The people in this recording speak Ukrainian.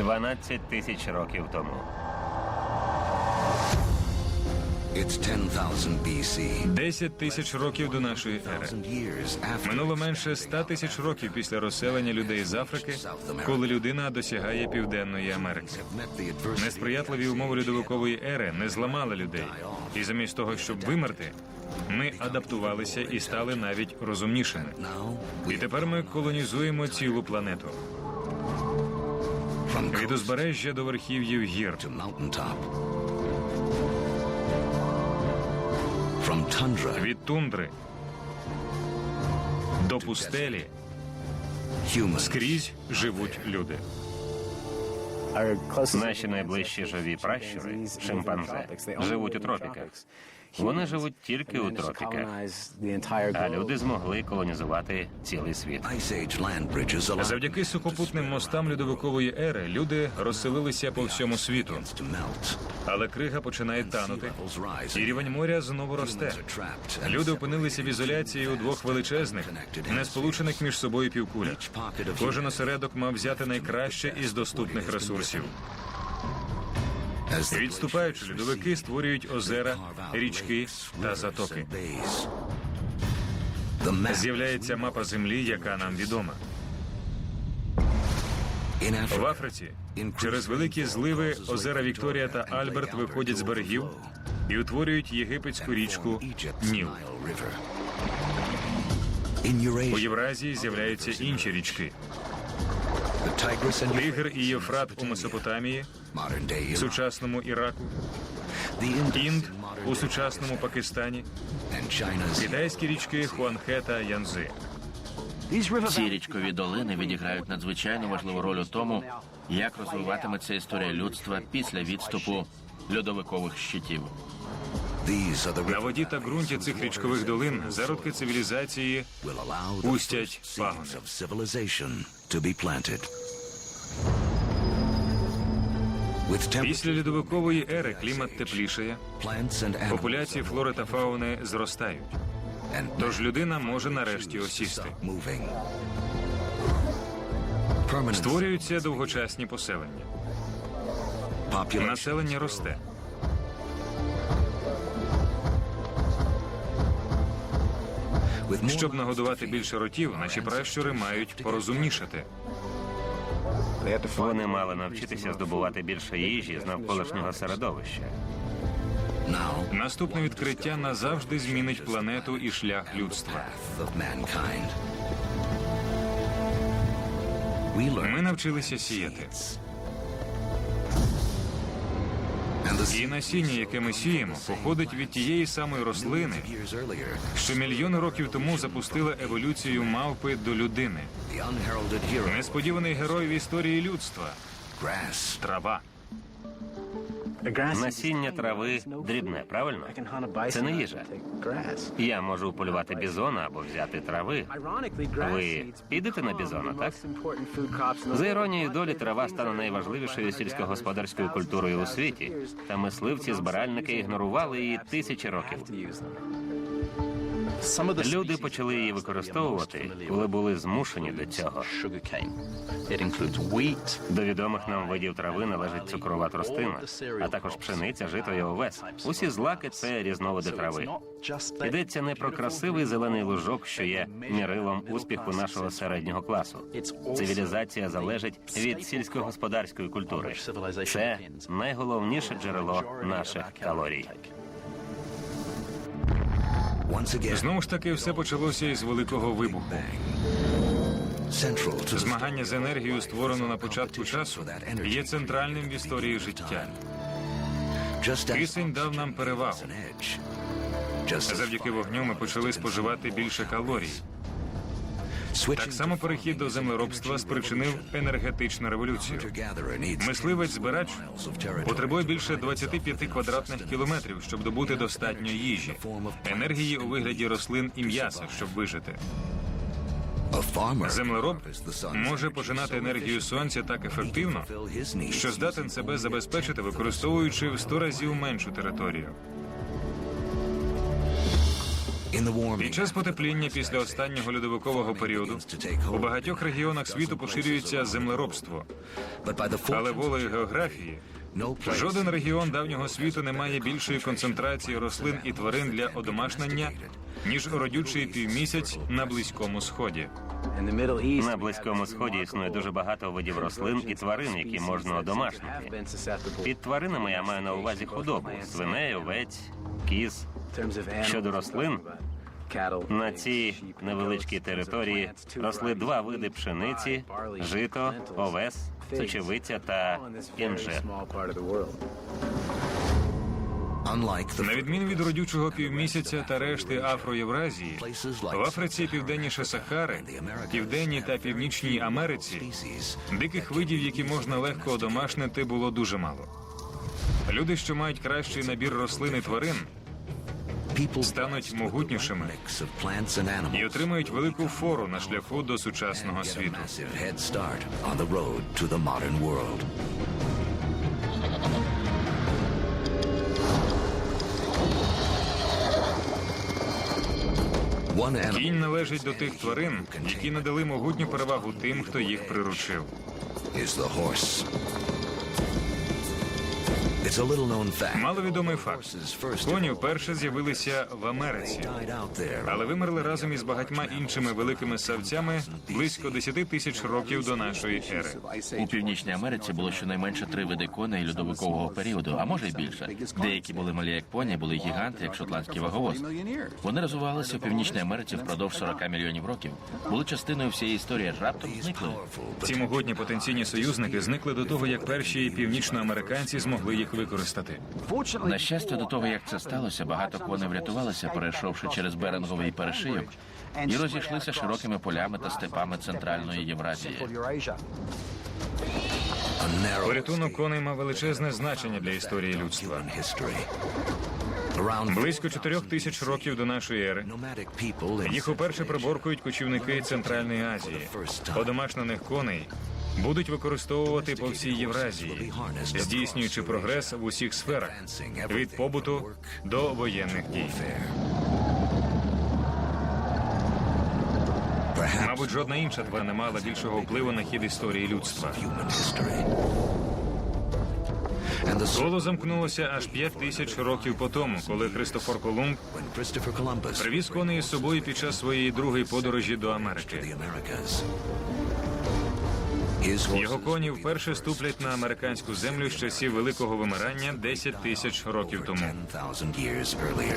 12 тисяч років тому. It's 10,000 BC. 10 тисяч років до нашої ери. Минуло менше 100 тисяч років після розселення людей з Африки, коли людина досягає Південної Америки. Несприятливі умови льодовикової ери не зламали людей, і замість того, щоб вимерти, ми адаптувалися і стали навіть розумнішими. І тепер ми колонізуємо цілу планету від узбережжя до верхів'їв гір, від тундри до пустелі скрізь живуть люди. Наші найближчі живі пращури, шимпанзе, живуть у тропіках. Вони живуть тільки у тропіках, а люди змогли колонізувати цілий світ. Завдяки сухопутним мостам льодовикової ери люди розселилися по всьому світу, але крига починає танути, і рівень моря знову росте. Люди опинилися в ізоляції у двох величезних, несполучених між собою півкулях. Кожен осередок мав взяти найкраще із доступних ресурсів. Відступаючи, льодовики створюють озера, річки та затоки. З'являється мапа землі, яка нам відома. В Африці через великі зливи озера Вікторія та Альберт виходять з берегів і утворюють єгипетську річку Ніл. У Євразії з'являються інші річки: Тигр і Єфрат у Месопотамії, сучасному Іраку, Інд у сучасному Пакистані, китайські річки Хуанхе та Янзи. Ці річкові долини відіграють надзвичайно важливу роль у тому, як розвиватиметься історія людства після відступу льодовикових щитів. These are the На воді та ґрунті цих річкових долин зародки цивілізації пустять пагони. Після льодовикової ери клімат теплішає, популяції флори та фауни зростають. Тож людина може нарешті осісти. Створюються довгочасні поселення. Населення росте. Щоб нагодувати більше ротів, наші пращури мають порозумнішати. Вони мали навчитися здобувати більше їжі з навколишнього середовища. Наступне відкриття назавжди змінить планету і шлях людства. Ми навчилися сіяти. І насіння, яке ми сіємо, походить від тієї самої рослини, що мільйони років тому запустила еволюцію мавпи до людини. Несподіваний герой в історії людства трава. Насіння трави дрібне, правильно? Це не їжа. Я можу полювати бізона або взяти трави. Ви підете на бізона, так? За іронією долі, трава стане найважливішою сільськогосподарською культурою у світі, та мисливці-збиральники ігнорували її тисячі років. Люди почали її використовувати, коли були змушені до цього. До відомих нам видів трави належить цукрова тростина, а також пшениця, жито і овес. Усі злаки це різновиди трави. Йдеться не про красивий зелений лужок, що є мірилом успіху нашого середнього класу. Цивілізація залежить від сільськогосподарської культури. Це найголовніше джерело наших калорій. Знову ж таки, все почалося із великого вибуху. Змагання з енергією, створено на початку часу, є центральним в історії життя. Кисень дав нам перевагу. Завдяки вогню ми почали споживати більше калорій. Так само перехід до землеробства спричинив енергетичну революцію. Of territory потребує більше 25 квадратних кілометрів, щоб добути достатньо їжі, енергії у вигляді рослин і м'яса, щоб вижити. Землероб може пожинати енергію сонця так ефективно, що здатен себе забезпечити, використовуючи в 100 разів меншу територію. Під час потепління після останнього льодовикового періоду у багатьох регіонах світу поширюється землеробство, але волею географії жоден регіон давнього світу не має більшої концентрації рослин і тварин для одомашнення, ніж родючий півмісяць на близькому сході. На близькому сході існує дуже багато видів рослин і тварин, які можна одомашнити. Під тваринами я маю на увазі худобу свиней, овець, кіз. Щодо рослин, На цій невеличкій території росли два види пшениці, жито, овес, сочевиця та інжир. На відміну від родючого півмісяця та решти Афроєвразії, в Африці південніше Сахари, південній та північній Америці диких видів, які можна легко одомашнити, було дуже мало. Люди, що мають кращий набір рослин і тварин, стануть могутнішими і отримають велику фору на шляху до сучасного світу. Кінь належить до тих тварин, які надали могутню перевагу тим, хто їх приручив. Маловідомий факт: коні вперше з'явилися в Америці, died але вимерли разом із багатьма іншими великими савцями близько 10 тисяч років до нашої ери. У північній Америці було щонайменше три види коней льодовикового періоду, а може й більше. Деякі були малі як поні, були гіганти, як шотландський ваговоз. Вони розвивалися у північній Америці впродовж 40 мільйонів років. Були частиною всієї історії, раптом зникли. Ці могутні потенційні союзники зникли до того, як перші північноамериканці змогли їх використати. На щастя, до того як це сталося, багато коней врятувалися, перейшовши через Беринговий перешийок, і розійшлися широкими полями та степами центральної Євразії. Порятунок коней мав величезне значення для історії людства. Близько чотирьох тисяч років до нашої ери їх уперше приборкують кочівники Центральної Азії. Одомашнених коней будуть використовувати по всій Євразії, здійснюючи прогрес в усіх сферах від побуту до воєнних дій. Мабуть, жодна інша тварина не мала більшого впливу на хід історії людства. Коло замкнулося аж п'ять тисяч років по тому, коли Христофор Колумб привіз коней із собою під час своєї другої подорожі до Америки. Його коні вперше ступлять на американську землю з часів великого вимирання 10 тисяч років тому. 10,000 years earlier.